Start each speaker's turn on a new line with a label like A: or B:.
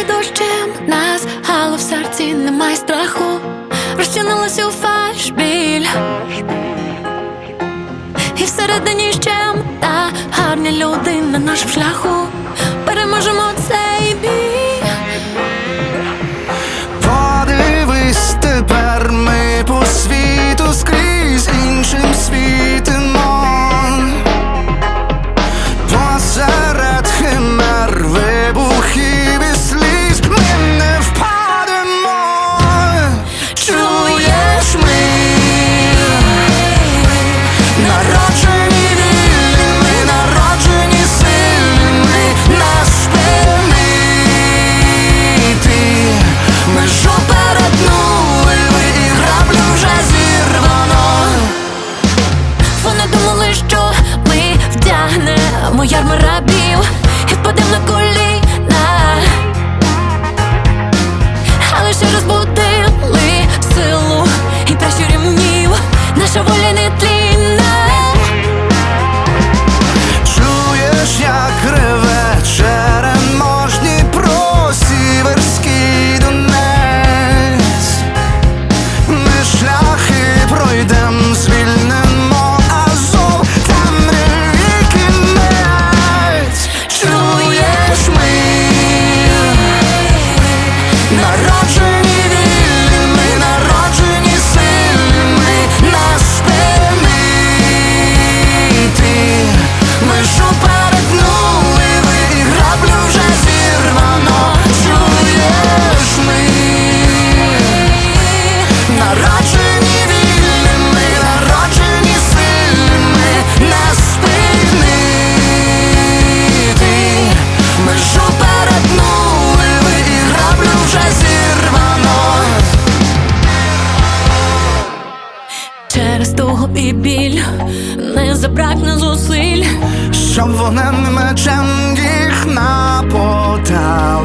A: Ой, дощем нас, але в серці немає страху, розчинилась у фальш біль і всередині щем та гарні люди на нашому шляху.
B: моя мрабі.
A: через того і біль. Не забракне зусиль,
B: щоб вогнем мечем їх напотав